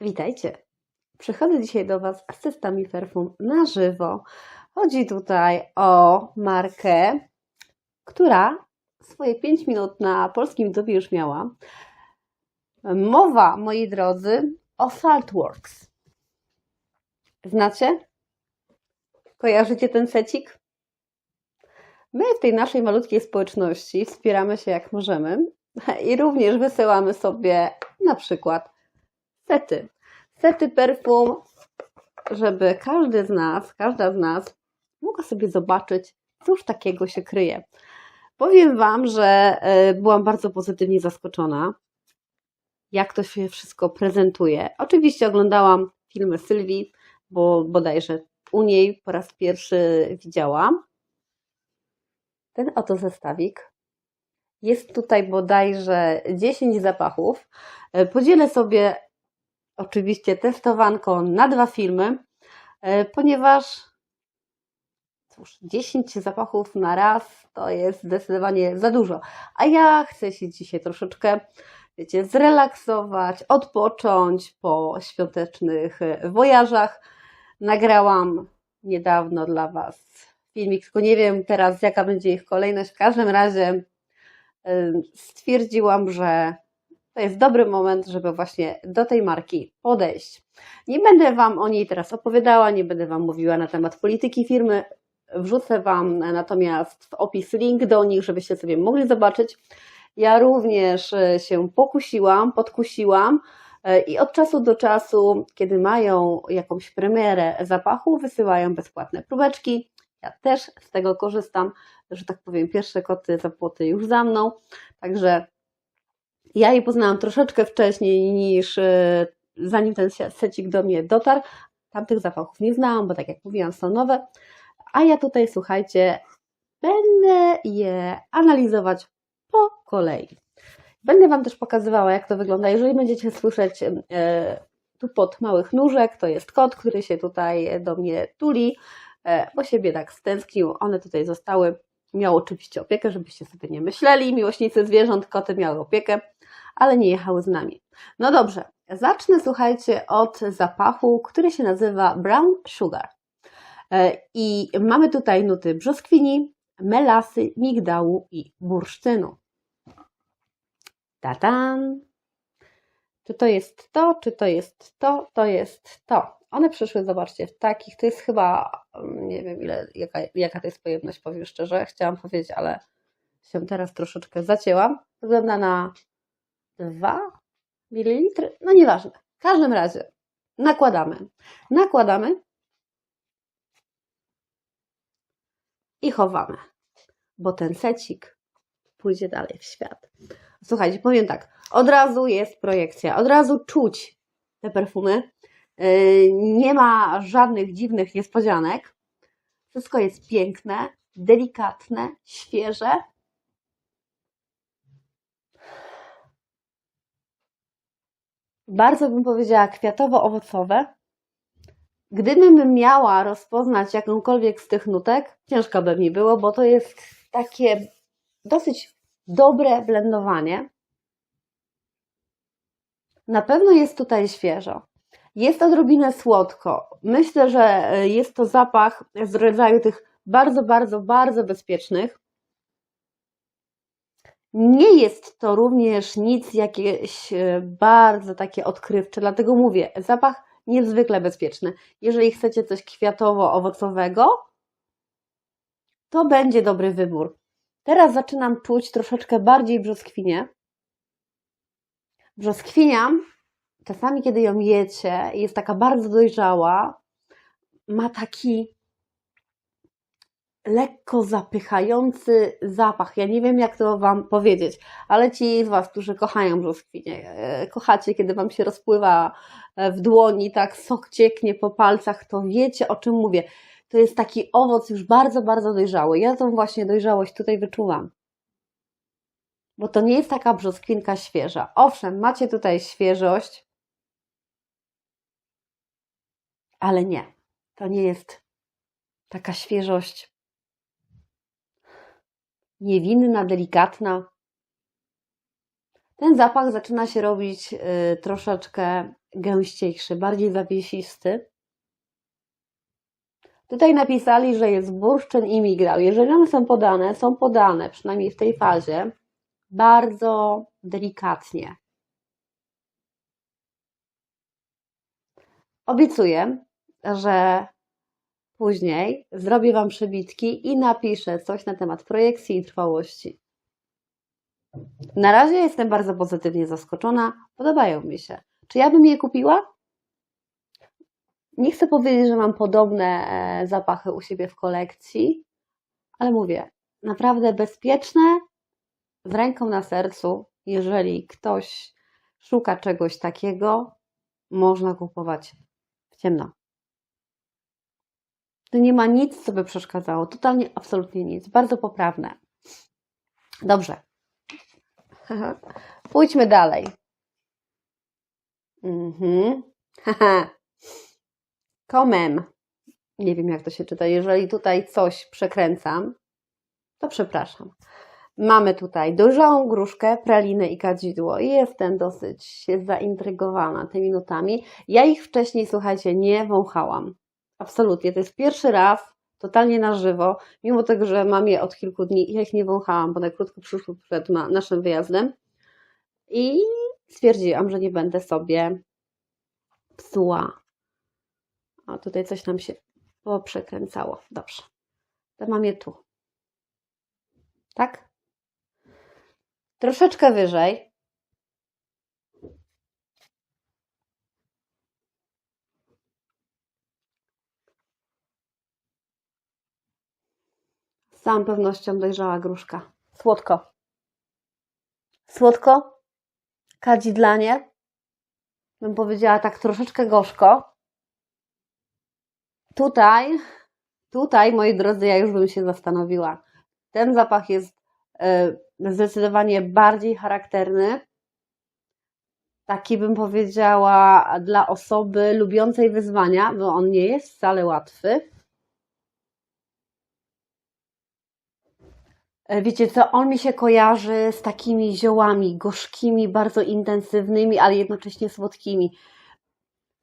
Witajcie. Przychodzę dzisiaj do Was z testami perfum na żywo. Chodzi tutaj o markę, która swoje 5 minut na polskim YouTube już miała. Mowa, moi drodzy, o Saltworks. Znacie? Kojarzycie ten secik? My w tej naszej malutkiej społeczności wspieramy się jak możemy i również wysyłamy sobie na przykład sety. Sety perfum, żeby każdy z nas, każda z nas mogła sobie zobaczyć, cóż takiego się kryje. Powiem Wam, że e, byłam bardzo pozytywnie zaskoczona, jak to się wszystko prezentuje. Oczywiście oglądałam filmy Sylwii, bo bodajże u niej po raz pierwszy widziałam. Ten oto zestawik. Jest tutaj bodajże 10 zapachów. E, Podzielę sobie oczywiście testowanko na dwa filmy, e, ponieważ cóż, 10 zapachów na raz to jest zdecydowanie za dużo. A ja chcę się dzisiaj troszeczkę, wiecie, zrelaksować, odpocząć po świątecznych e, wojażach. Nagrałam niedawno dla Was filmik, tylko nie wiem teraz jaka będzie ich kolejność. W każdym razie stwierdziłam, że to jest dobry moment, żeby właśnie do tej marki podejść. Nie będę Wam o niej teraz opowiadała, nie będę Wam mówiła na temat polityki firmy. Wrzucę Wam natomiast w opis link do nich, żebyście sobie mogli zobaczyć. Ja również e, się pokusiłam, podkusiłam e, i od czasu do czasu, kiedy mają jakąś premierę zapachu, wysyłają bezpłatne próbeczki. Ja też z tego korzystam, że tak powiem, pierwsze koty za płoty już za mną, także ja jej poznałam troszeczkę wcześniej niż e, zanim ten secik do mnie dotarł. Tamtych zapachów nie znałam, bo tak jak mówiłam, są nowe. A ja tutaj, słuchajcie, będę je analizować po kolei. Będę Wam też pokazywała, jak to wygląda. Jeżeli będziecie słyszeć e, tu pod małych nóżek, to jest kot, który się tutaj do mnie tuli, bo się biedak stęsknił. One tutaj zostały. Miał oczywiście opiekę, żebyście sobie nie myśleli. Miłośnicy zwierząt, koty miały opiekę, ale nie jechały z nami. No dobrze, zacznę, słuchajcie, od zapachu, który się nazywa Brown Sugar. E, I mamy tutaj nuty brzoskwini, melasy, migdału i bursztynu. Tatan! Czy to jest to, czy to jest to, to jest to. One przyszły, zobaczcie, w takich, to jest chyba, nie wiem ile, jaka, jaka to jest pojemność, powiem szczerze, chciałam powiedzieć, ale się teraz troszeczkę zacięłam. Wygląda na 2 ml, no nieważne. W każdym razie nakładamy. Nakładamy i chowamy, bo ten secik pójdzie dalej w świat. Słuchajcie, powiem tak, od razu jest projekcja, od razu czuć te perfumy. Yy, Nie ma żadnych dziwnych niespodzianek. Wszystko jest piękne, delikatne, świeże. Bardzo bym powiedziała kwiatowo-owocowe. Gdybym miała rozpoznać jakąkolwiek z tych nutek, ciężko by mi było, bo to jest takie dosyć dobre blendowanie. Na pewno jest tutaj świeżo. Jest odrobinę słodko. Myślę, że jest to zapach z rodzaju tych bardzo, bardzo, bardzo bezpiecznych. Nie jest to również nic jakieś e, bardzo takie odkrywcze, dlatego mówię, zapach niezwykle bezpieczny. Jeżeli chcecie coś kwiatowo-owocowego, to będzie dobry wybór. Teraz zaczynam czuć troszeczkę bardziej brzoskwinię. Brzoskwinia, czasami kiedy ją jecie, jest taka bardzo dojrzała, ma taki lekko zapychający zapach. Ja nie wiem, jak to Wam powiedzieć, ale ci z Was, którzy kochają brzoskwinie, e, kochacie, kiedy Wam się rozpływa e, w dłoni, tak sok cieknie po palcach, to wiecie, o czym mówię. To jest taki owoc już bardzo, bardzo dojrzały. Ja tą właśnie dojrzałość tutaj wyczuwam. Bo to nie jest taka brzoskwinka świeża. Owszem, macie tutaj świeżość, ale nie. To nie jest taka świeżość niewinna, delikatna. Ten zapach zaczyna się robić y, troszeczkę gęściejszy, bardziej zawiesisty. Tutaj napisali, że jest bursztyn i migdał. Jeżeli one są podane, są podane, przynajmniej w tej fazie, bardzo delikatnie. Obiecuję, że później zrobię Wam przebitki i napiszę coś na temat projekcji i trwałości. Na razie jestem bardzo pozytywnie zaskoczona, podobają mi się. Czy ja bym je kupiła? Nie chcę powiedzieć, że mam podobne e, zapachy u siebie w kolekcji, ale mówię, naprawdę bezpieczne, z ręką na sercu, jeżeli ktoś szuka czegoś takiego, można kupować w ciemno. Tu nie ma nic, co by przeszkadzało. Totalnie, absolutnie nic. Bardzo poprawne. Dobrze. Pójdźmy dalej. Mhm. Komem. Nie wiem, jak to się czyta. Jeżeli tutaj coś przekręcam, to przepraszam. Mamy tutaj dużą gruszkę, pralinę i kadzidło i jestem dosyć zaintrygowana tymi nutami. Ja ich wcześniej, słuchajcie, nie wąchałam. Absolutnie. To jest pierwszy raz, totalnie na żywo, mimo tego, że mam je od kilku dni, ja ich nie wąchałam, bo na krótko przyszły przed na naszym wyjazdem i stwierdziłam, że nie będę sobie psuła. A tutaj coś nam się poprzekręcało. Dobrze. To mam je tu. Tak? Troszeczkę wyżej. Z całą pewnością dojrzała gruszka. Słodko. Słodko. Kadzidlanie. Bym powiedziała tak troszeczkę gorzko. Tutaj, tutaj, moi drodzy, ja już bym się zastanowiła. Ten zapach jest e, zdecydowanie bardziej charakterny. Taki bym powiedziała dla osoby lubiącej wyzwania, bo on nie jest wcale łatwy. Wiecie co, on mi się kojarzy z takimi ziołami gorzkimi, bardzo intensywnymi, ale jednocześnie słodkimi.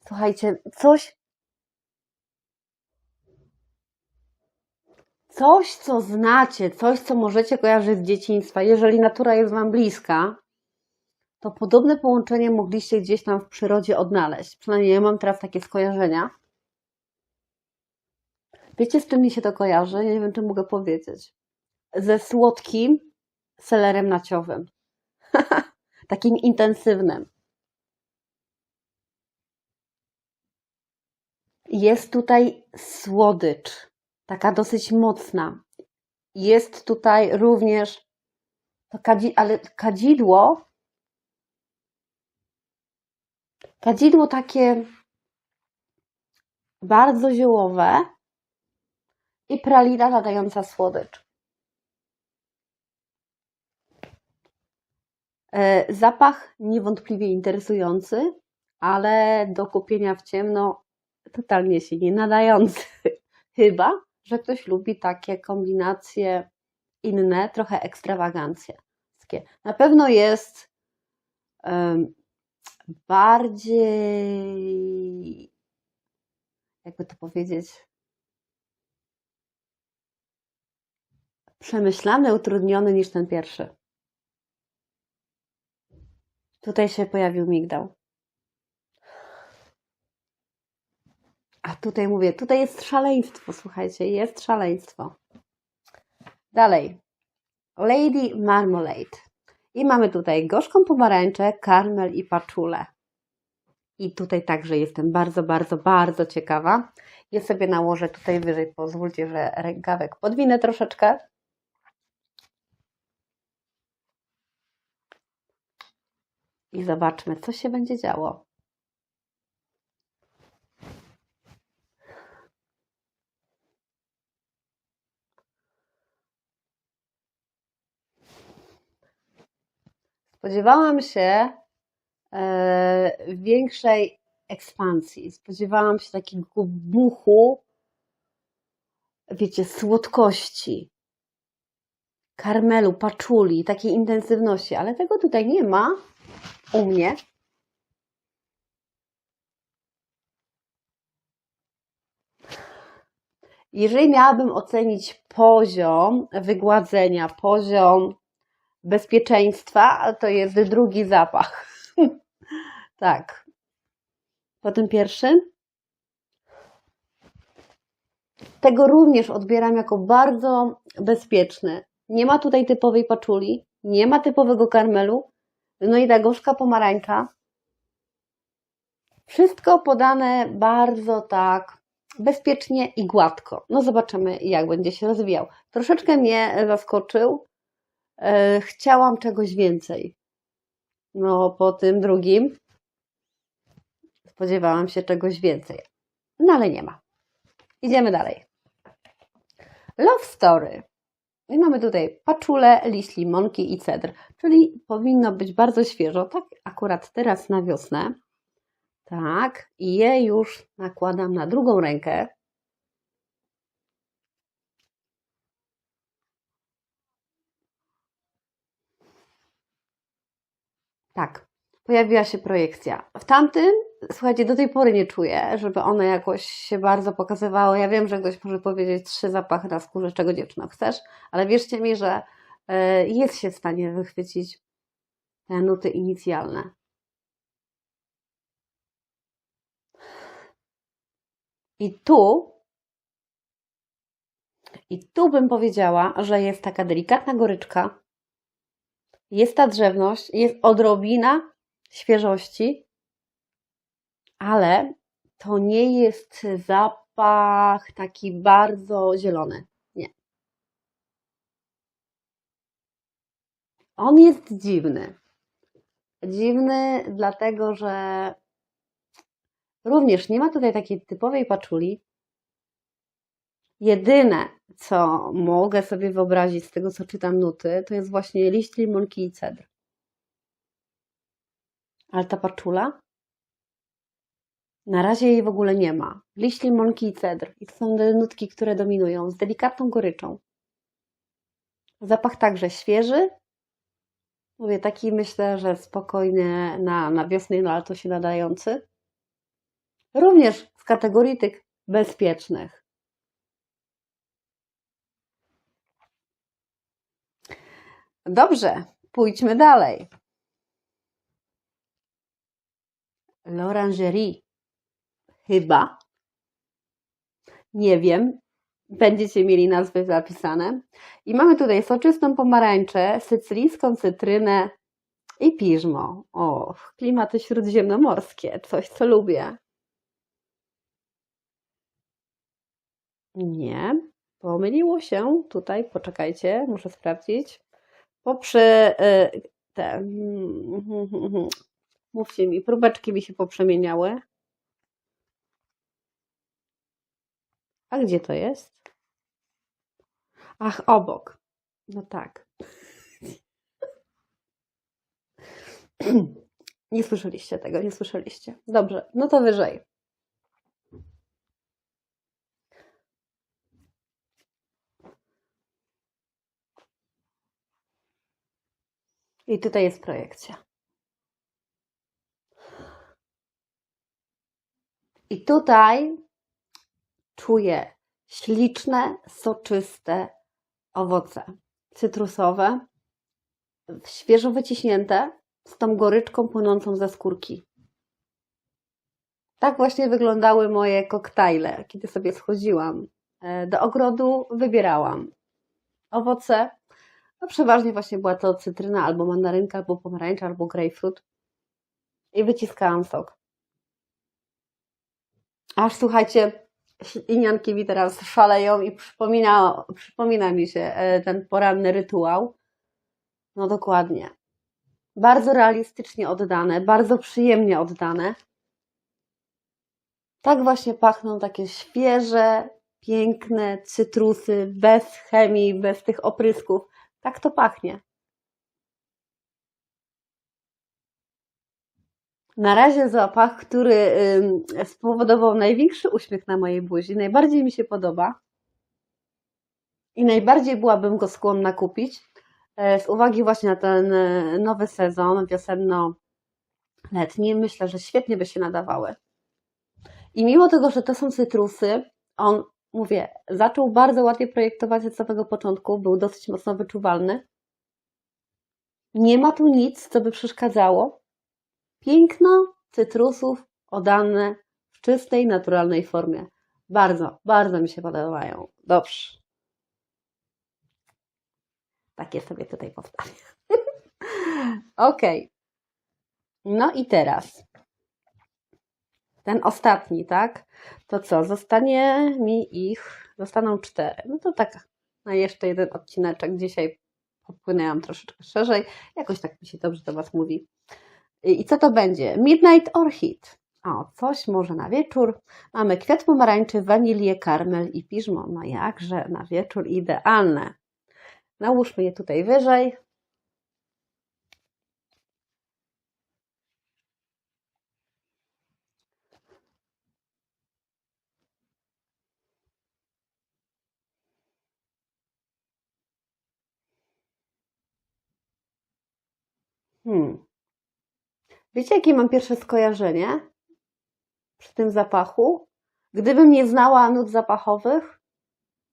Słuchajcie, coś, coś, co znacie, coś, co możecie kojarzyć z dzieciństwa. Jeżeli natura jest Wam bliska, to podobne połączenie mogliście gdzieś tam w przyrodzie odnaleźć. Przynajmniej ja mam teraz takie skojarzenia. Wiecie, z czym mi się to kojarzy? Ja nie wiem, czy mogę powiedzieć. Ze słodkim selerem naciowym. Takim intensywnym. Jest tutaj słodycz, taka dosyć mocna. Jest tutaj również to kadzi, ale kadzidło, kadzidło takie bardzo ziołowe i pralina nadająca słodycz. Zapach niewątpliwie interesujący, ale do kupienia w ciemno totalnie się nie nadający. Chyba, że ktoś lubi takie kombinacje inne, trochę ekstrawaganckie. Na pewno jest um, bardziej, jakby to powiedzieć, przemyślany, utrudniony niż ten pierwszy. Tutaj się pojawił migdał. A tutaj mówię, tutaj jest szaleństwo, słuchajcie, jest szaleństwo. Dalej. Lady Marmalade. I mamy tutaj gorzką pomarańczę, karmel i paczulę. I tutaj także jestem bardzo, bardzo, bardzo ciekawa. Ja sobie nałożę tutaj wyżej, pozwólcie, że rękawek podwinę troszeczkę. I zobaczmy, co się będzie działo. Spodziewałam się e, większej ekspansji. Spodziewałam się takiego buchu, wiecie, słodkości. karmelu, paczuli, takiej intensywności, ale tego tutaj nie ma u mnie. Jeżeli miałabym ocenić poziom wygładzenia, poziom bezpieczeństwa, to jest drugi zapach. tak. Po tym pierwszym. Tego również odbieram jako bardzo bezpieczny. Nie ma tutaj typowej paczuli, nie ma typowego karmelu, no i ta gorzka pomarańcza. Wszystko podane bardzo tak bezpiecznie i gładko. No zobaczymy, jak będzie się rozwijał. Troszeczkę mnie zaskoczył. E, Chciałam czegoś więcej. No, po tym drugim spodziewałam się czegoś więcej. No, ale nie ma. Idziemy dalej. Love Story. I mamy tutaj paczule, liść limonki i cedr, czyli powinno być bardzo świeżo, tak akurat teraz na wiosnę. Tak, i je już nakładam na drugą rękę. Tak, pojawiła się projekcja. W tamtym, słuchajcie, do tej pory nie czuję, żeby one jakoś się bardzo pokazywały. Ja wiem, że ktoś może powiedzieć trzy zapachy na skórze, czego dziewczyno chcesz, ale wierzcie mi, że e, jest się w stanie wychwycić te nuty inicjalne. I tu, i tu bym powiedziała, że jest taka delikatna goryczka, jest ta drzewność, jest odrobina świeżości, ale to nie jest zapach taki bardzo zielony. Nie. On jest dziwny. Dziwny, dlatego że również nie ma tutaj takiej typowej paczuli. Jedyne, co mogę sobie wyobrazić z tego, co czytam nuty, to jest właśnie liść limonki i cedr. Ale ta paczula? Na razie jej w ogóle nie ma. Liść limonki i cedr. I to są nutki, które dominują, z delikatną goryczą. Zapach także świeży. Mówię, taki myślę, że spokojnie na, na wiosnę i na lato się nadający. Również z kategorii tych bezpiecznych. Dobrze, pójdźmy dalej. L'orangerie. Chyba. Nie wiem. Będziecie mieli nazwy zapisane. I mamy tutaj soczystą pomarańczę, sycylijską cytrynę i piżmo. O, klimaty śródziemnomorskie. Coś, co lubię. Nie. Pomyliło się. Tutaj, poczekajcie, muszę sprawdzić. Poprze y, te. Mówcie mi, próbeczki mi się poprzemieniały. A gdzie to jest? Ach, obok. No tak. Nie słyszeliście tego, nie słyszeliście. Dobrze, no to wyżej. I tutaj jest projekcja. I tutaj czuję śliczne, soczyste owoce cytrusowe, świeżo wyciśnięte, z tą goryczką płynącą ze skórki. Tak właśnie wyglądały moje koktajle, kiedy sobie schodziłam e, do ogrodu, wybierałam owoce. No przeważnie właśnie była to cytryna, albo mandarynka, albo pomarańcza, albo grapefruit. I wyciskałam sok. Aż słuchajcie, inianki mi teraz szaleją i przypomina, przypomina mi się e, ten poranny rytuał. No dokładnie. Bardzo realistycznie oddane, bardzo przyjemnie oddane. Tak właśnie pachną takie świeże, piękne cytrusy, bez chemii, bez tych oprysków. Tak to pachnie. Na razie zapach, który spowodował największy uśmiech na mojej buzi, najbardziej mi się podoba. i najbardziej byłabym go skłonna kupić e, z uwagi właśnie na ten e, nowy sezon wiosenno-letni. Myślę, że świetnie by się nadawały. I mimo tego, że to są cytrusy, on, mówię, zaczął bardzo ładnie projektować od samego początku, był dosyć mocno wyczuwalny. Nie ma tu nic, co by przeszkadzało. Piękno cytrusów oddane w czystej, naturalnej formie. Bardzo, bardzo mi się podobają. Dobrze. Takie sobie tutaj powstawię. ok. No i teraz ten ostatni, tak? To co? Zostanie mi ich, zostaną cztery. No to tak, na jeszcze jeden odcineczek. Dzisiaj popłynęłam troszeczkę szerzej. Jakoś tak mi się dobrze do Was mówi. I co to będzie? Midnight Orchid. O, coś może na wieczór. Mamy kwiat pomarańczy, wanilię, karmel i piżmo. No jakże na wieczór idealne. Nałóżmy je tutaj wyżej. Hmm. Wiecie, jakie mam pierwsze skojarzenie przy tym zapachu? Gdybym nie znała nut zapachowych,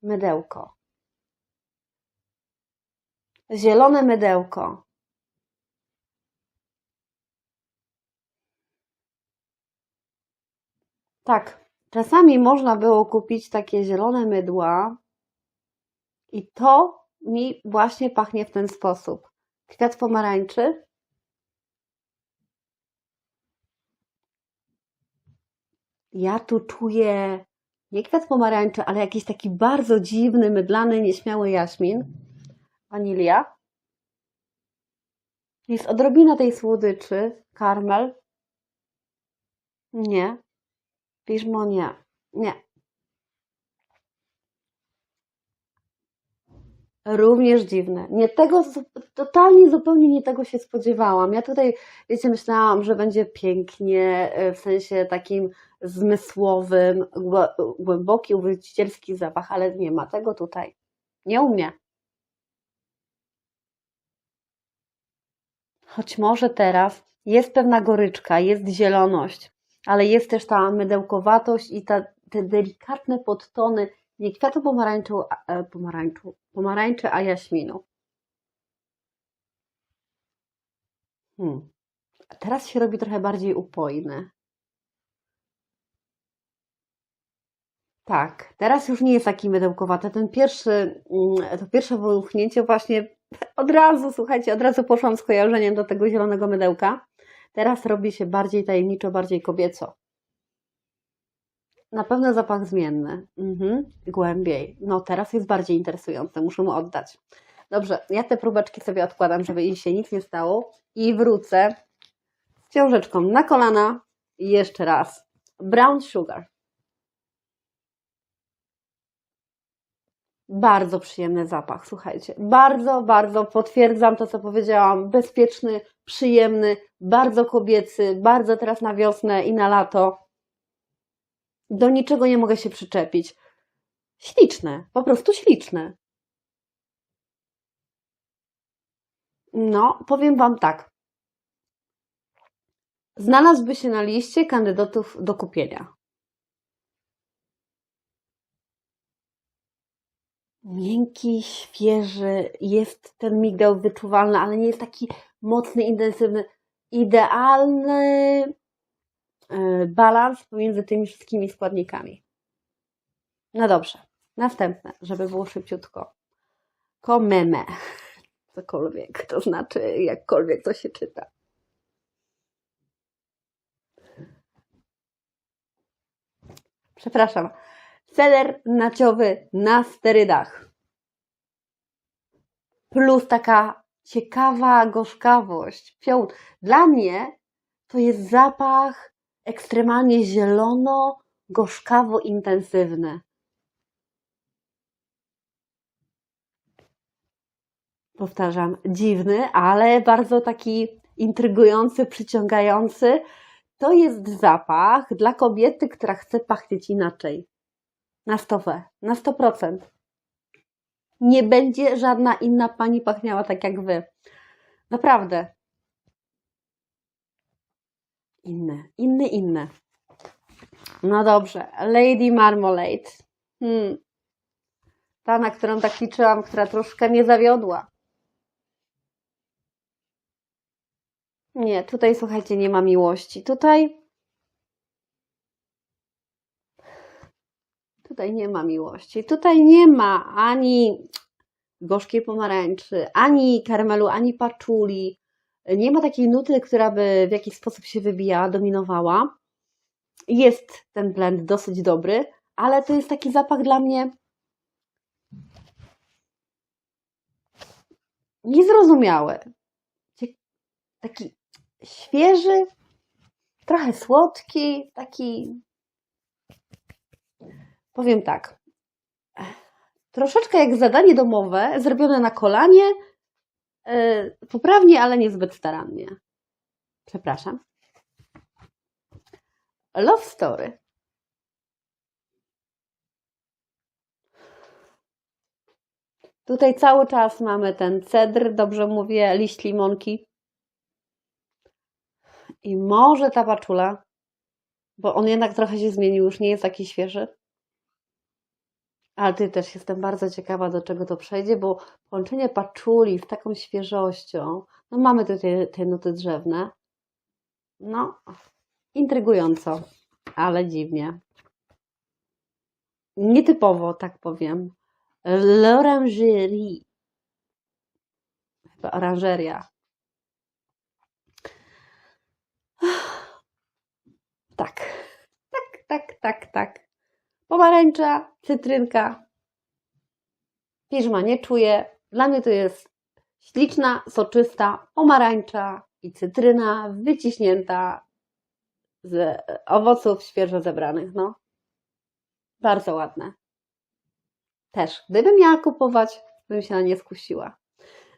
mydełko. Zielone mydełko. Tak, czasami można było kupić takie zielone mydła i to mi właśnie pachnie w ten sposób. Kwiat pomarańczy, Ja tu czuję nie kwiat pomarańczy, ale jakiś taki bardzo dziwny, mydlany, nieśmiały jaśmin. Wanilia. Jest odrobina tej słodyczy. Karmel. Nie. Piżmo nie. Nie. Również dziwne. Nie tego, totalnie zupełnie nie tego się spodziewałam. Ja tutaj, wiecie, myślałam, że będzie pięknie, e, w sensie takim zmysłowym, głęboki, uwodzicielski zapach, ale nie ma tego tutaj. Nie u mnie. Choć może teraz jest pewna goryczka, jest zieloność, ale jest też ta mydełkowatość i ta, te delikatne podtony nie kwiatu pomarańczu, e, pomarańczu, pomarańczy, a jaśminu. Hmm. Teraz się robi trochę bardziej upojne. Tak, teraz już nie jest taki mydełkowaty. Ten pierwszy, mm, to pierwsze wyłuchnięcie właśnie od razu, słuchajcie, od razu poszłam z kojarzeniem do tego zielonego mydełka. Teraz robi się bardziej tajemniczo, bardziej kobieco. Na pewno zapach zmienny. Mhm. Głębiej. No teraz jest bardziej interesujący, muszę mu oddać. Dobrze, ja te próbeczki sobie odkładam, żeby jej się nic nie stało i wrócę z książeczką na kolana jeszcze raz. Brown Sugar. Bardzo przyjemny zapach, słuchajcie. Bardzo, bardzo potwierdzam to, co powiedziałam. Bezpieczny, przyjemny, bardzo kobiecy, bardzo teraz na wiosnę i na lato. Do niczego nie mogę się przyczepić. Śliczne, po prostu śliczne. No, powiem Wam tak. Znalazłby się na liście kandydatów do kupienia. Miękki, świeży, jest ten migdał wyczuwalny, ale nie jest taki mocny, intensywny. Idealny balans pomiędzy tymi wszystkimi składnikami. No dobrze, następne, żeby było szybciutko. Komeme. Cokolwiek to znaczy, jakkolwiek to się czyta. Przepraszam. Seler naciowy na sterydach. Plus taka ciekawa gorzkawość. Pioł. Dla mnie to jest zapach ekstremalnie zielono, gorzkawo intensywny. Powtarzam, dziwny, ale bardzo taki intrygujący, przyciągający. To jest zapach dla kobiety, która chce pachnieć inaczej. Na stopę, na 100%. Nie będzie żadna inna pani pachniała tak jak wy. Naprawdę. Inne, inne, inne. No dobrze. Lady Marmalade. Hmm. Ta, na którą tak liczyłam, która troszkę mnie zawiodła. Nie, tutaj słuchajcie, nie ma miłości. Tutaj. Tutaj nie ma miłości. Tutaj nie ma ani gorzkiej pomarańczy, ani karmelu, ani paczuli. Nie ma takiej nuty, która by w jakiś sposób się wybijała, dominowała. Jest ten blend dosyć dobry, ale to jest taki zapach dla mnie niezrozumiały. Taki świeży, trochę słodki, taki. Powiem tak. Troszeczkę jak zadanie domowe, zrobione na kolanie, poprawnie, ale niezbyt starannie. Przepraszam. Love Story. Tutaj cały czas mamy ten cedr, dobrze mówię, liść limonki. I może ta paczula, bo on jednak trochę się zmienił, już nie jest taki świeży. Ale ty też jestem bardzo ciekawa, do czego to przejdzie, bo połączenie paczuli z taką świeżością, no mamy tutaj te nuty drzewne. No, intrygująco, ale dziwnie. Nietypowo, tak powiem. L'orangerie. Chyba oranżeria. Tak, tak, tak, tak, tak. Pomarańcza, cytrynka. Piżma nie czuję. Dla mnie to jest śliczna, soczysta pomarańcza i cytryna wyciśnięta z owoców świeżo zebranych. No, bardzo ładne. Też, gdybym miała kupować, bym się na nie skusiła.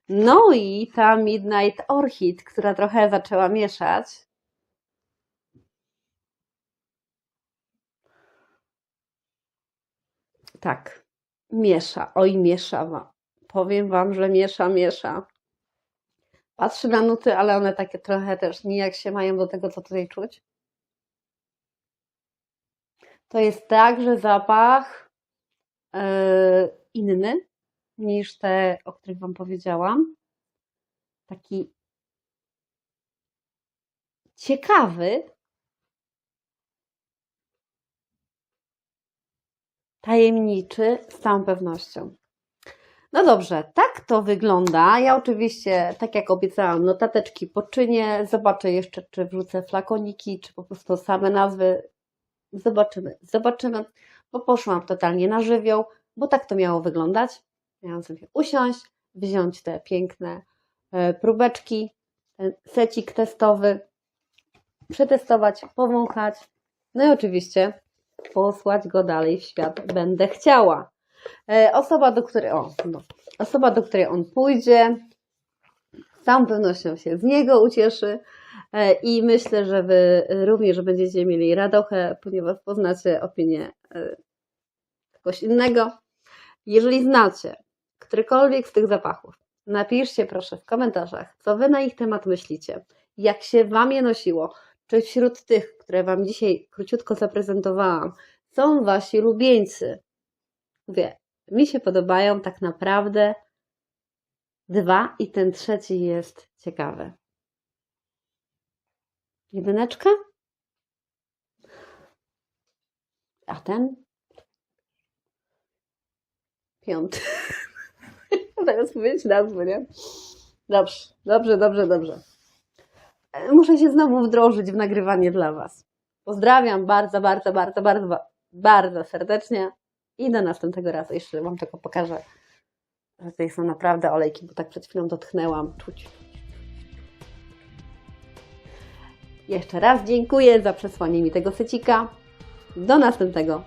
No i ta Midnight Orchid, która trochę zaczęła mieszać. Tak, miesza. Oj, miesza. wa- Powiem Wam, że miesza, miesza. Patrzę na nuty, ale one takie trochę też nijak się mają do tego, co tutaj czuć. To jest także zapach e, inny niż te, o których Wam powiedziałam. Taki ciekawy, tajemniczy z całą pewnością. No dobrze, tak to wygląda. Ja oczywiście, tak jak obiecałam, notateczki poczynię. Zobaczę jeszcze, czy wrzucę flakoniki, czy po prostu same nazwy. Zobaczymy, zobaczymy, bo poszłam totalnie na żywioł, bo tak to miało wyglądać. Miałam sobie usiąść, wziąć te piękne e, próbeczki, ten secik testowy, przetestować, powąchać, no i oczywiście posłać go dalej w świat będę chciała. E, Osoba, do której, o, no, osoba, do której on pójdzie, z całą pewnością się z niego ucieszy e, i myślę, że Wy również będziecie mieli radochę, ponieważ poznacie opinię e, kogoś innego. Jeżeli znacie którykolwiek z tych zapachów, napiszcie proszę w komentarzach, co Wy na ich temat myślicie, jak się Wam je nosiło, czy wśród tych, które Wam dzisiaj króciutko zaprezentowałam, są Wasi lubieńcy. Mówię, mi się podobają tak naprawdę dwa i ten trzeci jest ciekawy. Jedyneczka? A ten? Piąty. Teraz powiedzieć nazwy, nie? Dobrze, dobrze, dobrze, dobrze. Muszę się znowu wdrożyć w nagrywanie dla Was. Pozdrawiam bardzo, bardzo, bardzo, bardzo, bardzo serdecznie i do następnego razu. Jeszcze Wam tylko pokażę, że tutaj są naprawdę olejki, bo tak przed chwilą dotknęłam. Czuć. Jeszcze raz dziękuję za przesłanie mi tego secika. Do następnego